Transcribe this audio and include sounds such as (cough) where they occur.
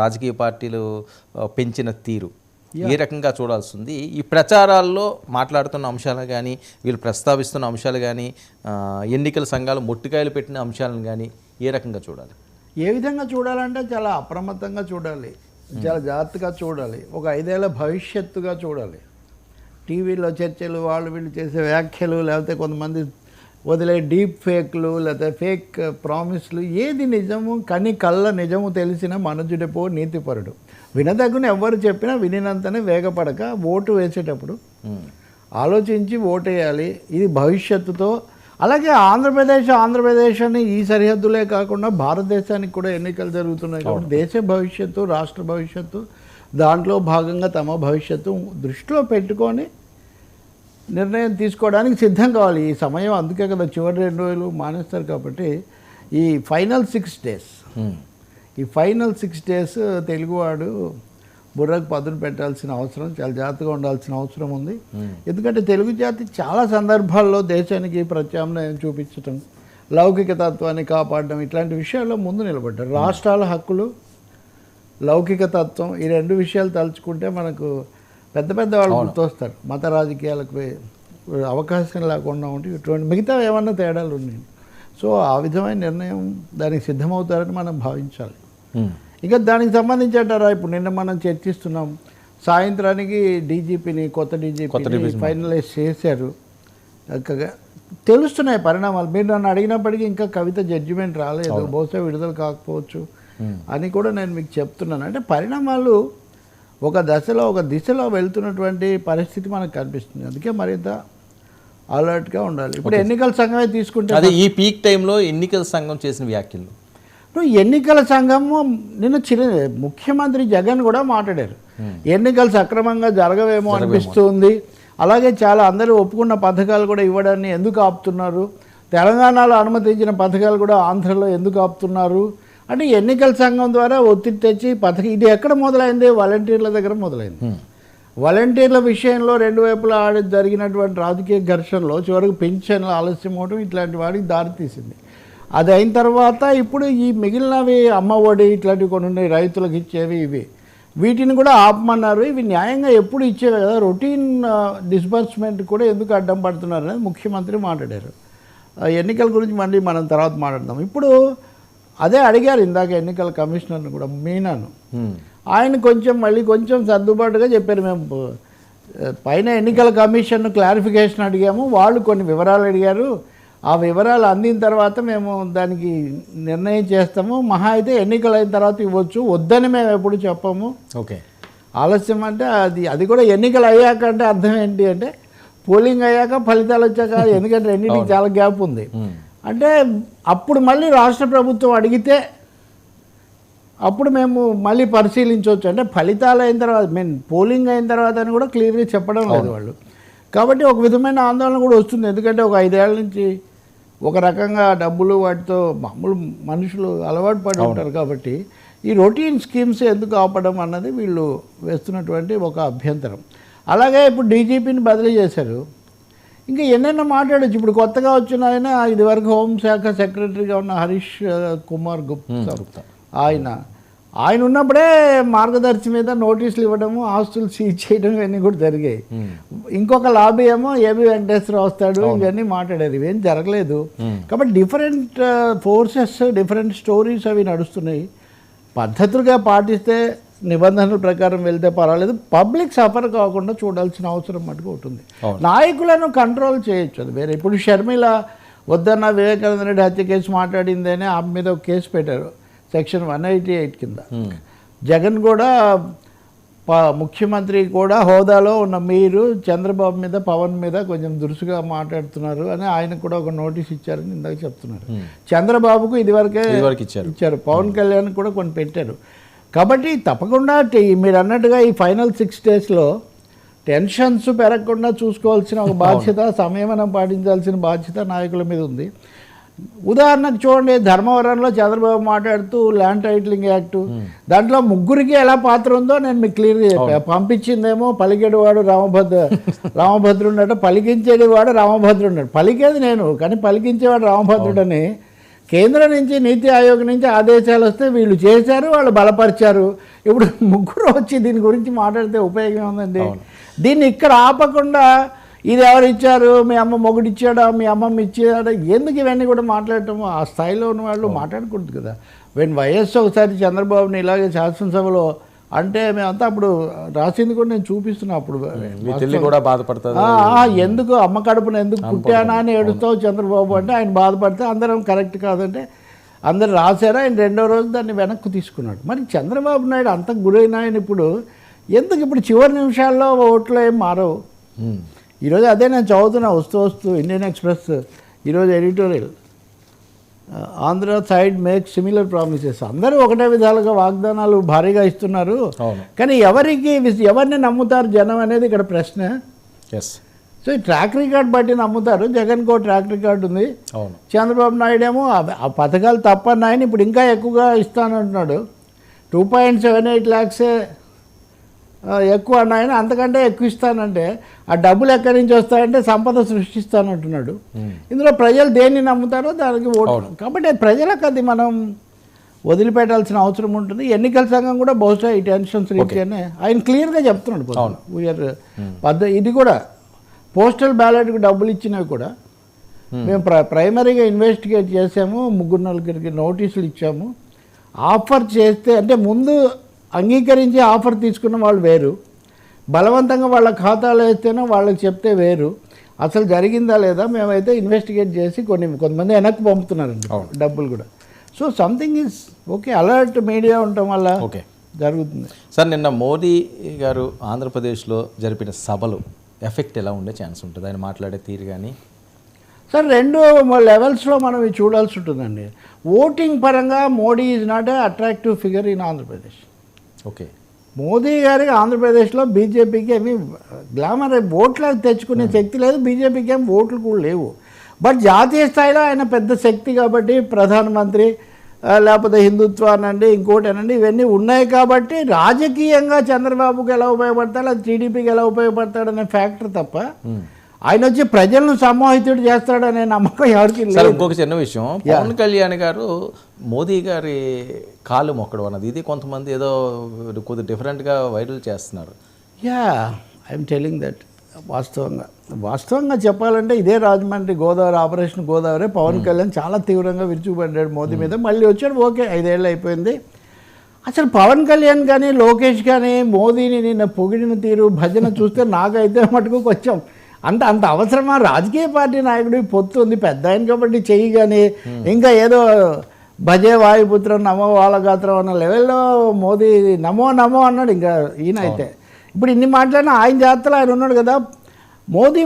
రాజకీయ పార్టీలు పెంచిన తీరు. ఏ రకంగా చూడాల్సింది? ఈ ప్రచారాల్లో మాట్లాడుతున్న అంశాలు కానీ వీళ్ళు ప్రస్తావిస్తున్న అంశాలు కానీ ఎన్నికల సంఘాలు మొట్టికాయలు పెట్టిన అంశాలను కానీ ఏ రకంగా చూడాలి? ఏ విధంగా చూడాలంటే చాలా అప్రమత్తంగా చూడాలి. చాలా జాగ్రత్తగా చూడాలి. ఒక ఐదేళ్ళ భవిష్యత్తుగా చూడాలి. టీవీలో చర్చలు వాళ్ళు వీళ్ళు చేసే వ్యాఖ్యలు లేకపోతే కొంతమంది వదిలే డీప్ ఫేక్లు లేకపోతే ఫేక్ ప్రామిస్లు ఏది నిజము కని కళ్ళ నిజము తెలిసిన మనుజుడిపో నీతిపరుడు. వినదగున ఎవరు చెప్పినా వినినంతనే వేగపడక ఓటు వేసేటప్పుడు ఆలోచించి ఓటేయాలి. ఇది భవిష్యత్తుతో. అలాగే ఆంధ్రప్రదేశ్ ఆంధ్రప్రదేశ్ అని ఈ సరిహద్దులే కాకుండా భారతదేశానికి కూడా ఎన్నికలు జరుగుతున్నాయి కాబట్టి దేశ భవిష్యత్తు రాష్ట్ర భవిష్యత్తు దాంట్లో భాగంగా తమ భవిష్యత్తు దృష్టిలో పెట్టుకొని నిర్ణయం తీసుకోవడానికి సిద్ధం కావాలి. ఈ సమయం అందుకే కదా చివరి రెండు రోజులు మానేస్తారు కాబట్టి ఈ ఫైనల్ సిక్స్ డేస్. ఈ ఫైనల్ సిక్స్ డేస్ తెలుగువాడు బుర్రకు పదును పెట్టాల్సిన అవసరం చాలా జాగ్రత్తగా ఉండాల్సిన అవసరం ఉంది. ఎందుకంటే తెలుగు జాతి చాలా సందర్భాల్లో దేశానికి ప్రత్యామ్నాయం చూపించటం లౌకిక తత్వాన్ని కాపాడడం ఇట్లాంటి విషయాల్లో ముందు నిలబడ్డారు. రాష్ట్రాల హక్కులు లౌకిక తత్వం ఈ రెండు విషయాలు తలుచుకుంటే మనకు పెద్ద పెద్ద వాళ్ళు గుర్తొస్తారు. మత రాజకీయాలకు అవకాశం లేకుండా ఉంటే ఇటువంటి మిగతా ఏమన్నా తేడాలు ఉన్నాయి. సో ఆ విధమైన నిర్ణయం దానికి సిద్ధమవుతారని మనం భావించాలి. ఇక దానికి సంబంధించి అంటారా ఇప్పుడు నిన్న మనం చర్చిస్తున్నాం. సాయంత్రానికి డీజీపీని కొత్త డీజీపీని ఫైనలైజ్ చేశారు. తెలుస్తున్నాయి పరిణామాలు. మీరు నన్ను అడిగినప్పటికీ ఇంకా కవిత జడ్జిమెంట్ రాలేదు. బహుశా విడుదల కాకపోవచ్చు అని కూడా నేను మీకు చెప్తున్నాను. అంటే పరిణామాలు ఒక దశలో ఒక దిశలో వెళ్తున్నటువంటి పరిస్థితి మనకు కనిపిస్తుంది. అందుకే మరింత అలర్ట్గా ఉండాలి. ఇప్పుడు ఎన్నికల సంఘమే తీసుకుంటే అదే ఈ పీక్ టైంలో ఎన్నికల సంఘం చేసిన వ్యాఖ్యలు. ఇప్పుడు ఎన్నికల సంఘము నిన్న చిర ముఖ్యమంత్రి జగన్ కూడా మాట్లాడారు. ఎన్నికలు సక్రమంగా జరగవేమో. అనిపిస్తుంది. అలాగే చాలా అందరూ ఒప్పుకున్న పథకాలు కూడా ఇవ్వడాన్ని ఎందుకు ఆపుతున్నారు? తెలంగాణలో అనుమతించిన పథకాలు కూడా ఆంధ్రలో ఎందుకు ఆపుతున్నారు? అంటే ఎన్నికల సంఘం ద్వారా ఒత్తిడి తెచ్చి పథకం ఇది ఎక్కడ మొదలైంది? వాలంటీర్ల దగ్గర మొదలైంది. వాలంటీర్ల విషయంలో రెండు వైపులా ఆడి జరిగినటువంటి రాజకీయ ఘర్షణలో చివరికి పెన్షన్లు ఆలస్యం అవడం ఇట్లాంటి వాడికి దారితీసింది అది అయిన తర్వాత ఇప్పుడు ఈ మిగిలినవి అమ్మ ఒడి ఇట్లాంటివి కొన్ని ఉన్నాయి రైతులకు ఇచ్చేవి ఇవి. వీటిని కూడా ఆపమన్నారు. ఇవి న్యాయంగా ఎప్పుడు ఇచ్చేవి కదా? రొటీన్ డిస్బర్స్మెంట్ కూడా ఎందుకు అడ్డం పడుతున్నారు అనేది ముఖ్యమంత్రి మాట్లాడారు. ఎన్నికల గురించి మళ్ళీ మనం తర్వాత మాట్లాడదాం. ఇప్పుడు అదే అడిగారు ఇందాక ఎన్నికల కమిషనర్ని కూడా మీనాను. ఆయన కొంచెం మళ్ళీ కొంచెం సర్దుబాటుగా చెప్పారు. మేము పైన ఎన్నికల కమిషన్ క్లారిఫికేషన్ అడిగాము. వాళ్ళు కొన్ని వివరాలు అడిగారు. ఆ వివరాలు అందిన తర్వాత మేము దానికి నిర్ణయం చేస్తాము. మహా అయితే ఎన్నికలు అయిన తర్వాత ఇవ్వచ్చు. వద్దని మేము ఎప్పుడు చెప్పము. ఓకే. ఆలస్యం అంటే అది అది కూడా ఎన్నికలు అయ్యాక అంటే అర్థం ఏంటి అంటే పోలింగ్ అయ్యాక ఫలితాలు వచ్చాక (laughs) ఎందుకంటే రెండింటికి చాలా గ్యాప్ ఉంది. అంటే అప్పుడు మళ్ళీ రాష్ట్ర ప్రభుత్వం అడిగితే అప్పుడు మేము మళ్ళీ పరిశీలించవచ్చు. అంటే ఫలితాలు అయిన తర్వాత మీన్ పోలింగ్ అయిన తర్వాత అని కూడా క్లియర్గా చెప్పడం లేదు వాళ్ళు. కాబట్టి ఒక విధమైన ఆందోళన కూడా వస్తుంది. ఎందుకంటే ఒక ఐదేళ్ళ నుంచి ఒక రకంగా డబ్బులు వాటితో మామూలు మనుషులు అలవాటు పడి ఉంటారు కాబట్టి ఈ రొటీన్ స్కీమ్స్ ఎందుకు ఆపడం అన్నది వీళ్ళు వేస్తున్నటువంటి ఒక అభ్యంతరం. అలాగే ఇప్పుడు డీజీపీని బదిలీ చేశారు. ఇంకా ఎన్నెన్నో మాట్లాడచ్చు. ఇప్పుడు కొత్తగా వచ్చిన ఆయన ఇదివరకు హోంశాఖ సెక్రటరీగా ఉన్న హరీష్ కుమార్ గుప్తా. ఆయన ఆయన ఉన్నప్పుడే మార్గదర్శి మీద నోటీసులు ఇవ్వడము ఆస్తులు సీజ్ చేయడం ఇవన్నీ కూడా జరిగాయి. ఇంకొక లాబీ ఏమో ఏబి వెంకటేశ్వర వస్తాడు ఇవన్నీ మాట్లాడారు. ఇవేం జరగలేదు. కాబట్టి డిఫరెంట్ ఫోర్సెస్ డిఫరెంట్ స్టోరీస్ అవి నడుస్తున్నాయి. పద్ధతులుగా పాటిస్తే నిబంధనల ప్రకారం వెళ్తే పర్వాలేదు. పబ్లిక్ సఫర్ కాకుండా చూడాల్సిన అవసరం మటుకు ఉంటుంది నాయకులను కంట్రోల్ చేయొచ్చు. అది వేరే. ఇప్పుడు షర్మిల వద్దన్న వివేకానంద రెడ్డి హత్య కేసు మాట్లాడిందని ఆమె మీద ఒక కేసు పెట్టారు. సెక్షన్ వన్ ఎయిటీ ఎయిట్ కింద. జగన్ కూడా ముఖ్యమంత్రి కూడా హోదాలో ఉన్న మీరు చంద్రబాబు మీద పవన్ మీద కొంచెం దురుసుగా మాట్లాడుతున్నారు అని ఆయన కూడా ఒక నోటీస్ ఇచ్చారని ఇందాక చెప్తున్నారు. చంద్రబాబుకు ఇదివరకే ఇచ్చారు. పవన్ కళ్యాణ్ కూడా కొన్ని పెట్టారు. కాబట్టి తప్పకుండా మీరు అన్నట్టుగా ఈ ఫైనల్ సిక్స్ డేస్లో టెన్షన్స్ పెరగకుండా చూసుకోవాల్సిన ఒక బాధ్యత సంయమనం పాటించాల్సిన బాధ్యత నాయకుల మీద ఉంది. ఉదాహరణకు చూడండి ధర్మవరంలో చంద్రబాబు మాట్లాడుతూ ల్యాండ్ టైటిలింగ్ యాక్ట్. దాంట్లో ముగ్గురికి ఎలా పాత్ర ఉందో నేను మీకు క్లియర్గా చెప్పా. పంపించిందేమో పలికేడువాడు రామభద్ర రామభద్రుడు అంటే పలికించేది వాడు రామభద్రుడు పలికేది నేను కానీ పలికించేవాడు రామభద్రుడని కేంద్రం నుంచి నీతి ఆయోగ్ నుంచి ఆదేశాలు వస్తే వీళ్ళు చేశారు వాళ్ళు బలపరిచారు. ఇప్పుడు ముగ్గురు వచ్చి దీని గురించి మాట్లాడితే ఉపయోగం ఉందండి దీన్ని ఇక్కడ ఆపకుండా ఇది ఎవరు ఇచ్చారు? మీ అమ్మ మొగుడు ఇచ్చాడా? మీ అమ్మమ్మ ఇచ్చాడా? ఎందుకు ఇవన్నీ కూడా మాట్లాడటం? ఆ స్థాయిలో ఉన్న వాళ్ళు మాట్లాడకూడదు కదా. వెన్ వైఎస్ ఒకసారి చంద్రబాబుని ఇలాగే శాసనసభలో అంటే మేమంతా అప్పుడు రాసింది కూడా నేను చూపిస్తున్నా అప్పుడు. మీ తల్లి కూడా బాధపడుతుంది. ఎందుకు అమ్మ కడుపున ఎందుకు పుట్టానా అని ఏడుస్తావు చంద్రబాబు అంటే ఆయన బాధపడితే అందరం కరెక్ట్ కాదంటే అందరు రాశారు ఆయన రెండో రోజు దాన్ని వెనక్కి తీసుకున్నాడు. మరి చంద్రబాబు నాయుడు అంత గురైన ఆయన ఇప్పుడు ఎందుకు ఇప్పుడు చివరి నిమిషాల్లో ఓట్లు ఏం మారవు. ఈరోజు అదే నేను చదువుతున్నా వస్తూ వస్తూ ఇండియన్ ఎక్స్ప్రెస్ ఈరోజు editorial. Andhra side make similar promises అందరూ ఒకటే విధాలుగా వాగ్దానాలు భారీగా ఇస్తున్నారు. కానీ ఎవరికి ఎవరిని నమ్ముతారు జనం అనేది ఇక్కడ ప్రశ్న. ఎస్ సో ఈ ట్రాక్ రికార్డ్ బట్టి నమ్ముతారు. జగన్ కో ట్రాక్ రికార్డ్ ఉంది. చంద్రబాబు నాయుడు ఏమో ఆ- పథకాలు తప్పన్నాయని ఇప్పుడు ఇంకా ఎక్కువగా ఇస్తానంటున్నాడు. టూ పాయింట్ సెవెన్ ఎయిట్ ల్యాక్సే ఎక్కువ అన్నాయని అంతకంటే ఎక్కువ ఇస్తానంటే ఆ డబ్బులు ఎక్కడి నుంచి వస్తాయంటే సంపద సృష్టిస్తానంటున్నాడు. ఇందులో ప్రజలు దేన్ని నమ్ముతారో దానికి ఓటు. కాబట్టి ప్రజలకు అది మనం వదిలిపెట్టాల్సిన అవసరం ఉంటుంది. ఎన్నికల సంఘం కూడా బహుశా ఈ టెన్షన్స్ రీత్యానే ఆయన క్లియర్గా చెప్తున్నాడు వీఆర్ పద్ధ ఇది కూడా పోస్టల్ బ్యాలెట్కి డబ్బులు ఇచ్చినవి కూడా మేము. ప్ర ప్రైమరీగా ఇన్వెస్టిగేట్ చేసాము ముగ్గురు నలుగురికి నోటీసులు ఇచ్చాము. ఆఫర్ చేస్తే అంటే ముందు అంగీకరించి ఆఫర్ తీసుకున్న వాళ్ళు వేరు. బలవంతంగా వాళ్ళ ఖాతాలో వేస్తేనే వాళ్ళకి చెప్తే వేరు. అసలు జరిగిందా లేదా మేమైతే ఇన్వెస్టిగేట్ చేసి కొన్ని కొంతమంది వెనక్కి పంపుతున్నారండి డబ్బులు కూడా. So something is okay alert media ఉండటం వల్ల ఓకే జరుగుతుంది. సార్ నిన్న మోదీ గారు ఆంధ్రప్రదేశ్లో జరిపిన సభలు ఎఫెక్ట్ ఎలా ఉండే ఛాన్స్ ఉంటుంది? ఆయన మాట్లాడే తీరు కానీ? సార్ రెండు లెవెల్స్లో మనం ఇది చూడాల్సి ఉంటుందండి. ఓటింగ్ పరంగా Modi is not a attractive figure in Andhra Pradesh. Okay. Modi గారికి ఆంధ్రప్రదేశ్లో బీజేపీకి ఏమి గ్లామర్ ఓట్లు తెచ్చుకునే శక్తి లేదు బీజేపీకి ఏం ఓట్లు కూడా లేవు. బట్ జాతీయ స్థాయిలో ఆయన పెద్ద శక్తి కాబట్టి ప్రధానమంత్రి లేకపోతే హిందుత్వ అనండి ఇంకోటి అనండి ఇవన్నీ ఉన్నాయి కాబట్టి రాజకీయంగా చంద్రబాబుకి ఎలా ఉపయోగపడతాడు అది టీడీపీకి ఎలా ఉపయోగపడతాడనే ఫ్యాక్టర్ తప్ప ఆయన వచ్చి ప్రజలను సమ్మోహితుడు చేస్తాడనే నమ్మకం ఎవరికి సార్ ఇంకొక చిన్న విషయం. పవన్ కళ్యాణ్ గారు మోదీ గారి కాళ్ళు మొక్కడం అన్నది. ఇది కొంతమంది ఏదో కొద్ది డిఫరెంట్గా వైరల్ చేస్తున్నారు. యా ఐఎమ్ టెలింగ్ దట్ వాస్తవంగా. వాస్తవంగా చెప్పాలంటే ఇదే రాజమండ్రి గోదావరి ఆపరేషన్ గోదావరి పవన్ కళ్యాణ్ చాలా తీవ్రంగా విరుచుకుపడ్డాడు మోదీ మీద. మళ్ళీ వచ్చాడు ఓకే ఐదేళ్ళు అయిపోయింది. అసలు పవన్ కళ్యాణ్ కానీ లోకేష్ కానీ మోదీని నిన్న పొగిడిన తీరు భజన చూస్తే నాకైతే మటుకు కొంచెం అంత అంత అవసరమా? రాజకీయ పార్టీ నాయకుడి పొత్తు ఉంది పెద్ద ఆయన కాబట్టి చెయ్యి కానీ ఇంకా ఏదో భజే వాయుపుత్రం నమో వాళ్ళగాత్రం అన్న లెవెల్లో మోదీ నమో నమో అన్నాడు ఇంకా ఈయన అయితే ఇప్పుడు ఇన్ని మాట్లాడినా ఆయన జాతరలో ఆయన ఉన్నాడు కదా. మోదీ